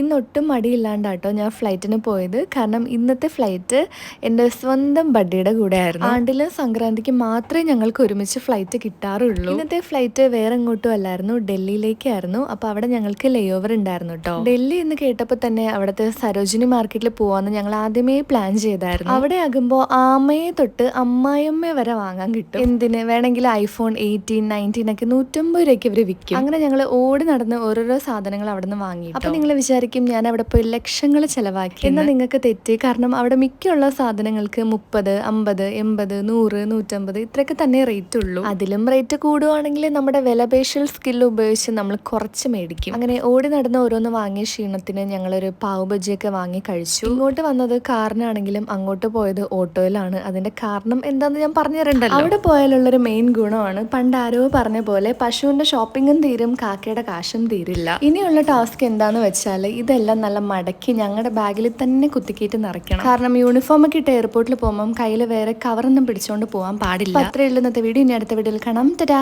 ഇന്ന് ഒട്ടും മടിയില്ലാണ്ടാട്ടോ ഞാൻ ഫ്ലൈറ്റിന് പോയത്. കാരണം ഇന്നത്തെ ഫ്ലൈറ്റ് എന്റെ സ്വന്തം ബഡ്ഡിയുടെ കൂടെ ആയിരുന്നു ആണ്ടിലും സംക്രാന്തിക്ക് മാത്രമേ ഞങ്ങൾക്ക് ഒരുമിച്ച് ഫ്ലൈറ്റ് കിട്ടാറുള്ളൂ. ഇന്നത്തെ ഫ്ലൈറ്റ് വേറെ എങ്ങോട്ടും അല്ലായിരുന്നു. ഡൽഹിയിലേക്കായിരുന്നു. അപ്പോൾ അവിടെ ഞങ്ങൾക്ക് ലേ ഓവർ ഉണ്ടായിരുന്നു കേട്ടോ ഡൽഹി എന്ന് കേട്ടപ്പോൾ തന്നെ അവിടുത്തെ സരോജിനി മാർക്കറ്റിൽ പോകാമെന്ന് ഞങ്ങൾ ആദ്യമേ പ്ലാൻ ചെയ്തായിരുന്നു. അവിടെ ആകുമ്പോൾ ആമയെ തൊട്ട് അമ്മായിയമ്മ വരെ വാങ്ങാൻ കിട്ടും. എന്തിന്? വേണമെങ്കിൽ ഐഫോൺ എയ്റ്റീൻ നയന്റീൻ ഒക്കെ നൂറ്റമ്പത് രൂപയ്ക്ക് ഇവർ വിൽക്കും. അങ്ങനെ ഞങ്ങൾ ഓടി നടന്ന് ഓരോരോ സാധനങ്ങൾ അവിടെ നിന്ന് വാങ്ങി അപ്പോൾ നിങ്ങൾ വിചാരിക്കും ഞാൻ അവിടെ പോയി ലക്ഷങ്ങൾ ചെലവാക്കി. എന്നാൽ നിങ്ങൾക്ക് തെറ്റി? കാരണം അവിടെ മിക്കുള്ള സാധനങ്ങൾക്ക് മുപ്പത് അമ്പത് എൺപത് നൂറ് നൂറ്റമ്പത് ഇത്രയൊക്കെ തന്നെ റേറ്റ് ഉള്ളൂ. അതിലും റേറ്റ് കൂടുവാണെങ്കിൽ നമ്മുടെ വിലപേശൽ സ്കിൽ ഉപയോഗിച്ച് നമ്മൾ കുറച്ച് മേടിക്കും. അങ്ങനെ ഓടി നടന്ന് ഓരോന്ന് വാങ്ങിയ ക്ഷീണത്തിന് ഞങ്ങളൊരു പാവ് ബജിയൊക്കെ വാങ്ങി കഴിച്ചു. ഇങ്ങോട്ട് വന്നത് കാറിനാണെങ്കിലും അങ്ങോട്ട് പോയത് ഓട്ടോയിലാണ്. അതിന്റെ കാരണം എന്താണെന്ന് ഞാൻ പറഞ്ഞു തരണ്ടല്ലോ അവിടെ പോയാലുള്ളൊരു മെയിൻ ഗുണമാണ്. പണ്ട് ആരോ പറഞ്ഞ പോലെ പശുവിന്റെ ഷോപ്പിംഗും തീരും കാക്കയുടെ കാശും തീരില്ല. ഇനിയുള്ള ടാസ്ക് എന്താന്ന് വെച്ചാൽ ഇതെല്ലാം നല്ല മടക്കി ഞങ്ങളുടെ ബാഗിൽ തന്നെ കുത്തിക്കേറ്റ് നിറയ്ക്കണം. കാരണം യൂണിഫോം ഒക്കെ ഇട്ട് എയർപോർട്ടിൽ പോകുമ്പോൾ കയ്യിൽ വേറെ കവറൊന്നും പിടിച്ചുകൊണ്ട് പോകാൻ പാടില്ല. അത്രയുള്ള ഇന്നത്തെ വീഡിയോ ഇനി അടുത്ത വീഡിയോയിൽ കാണാം. തരാ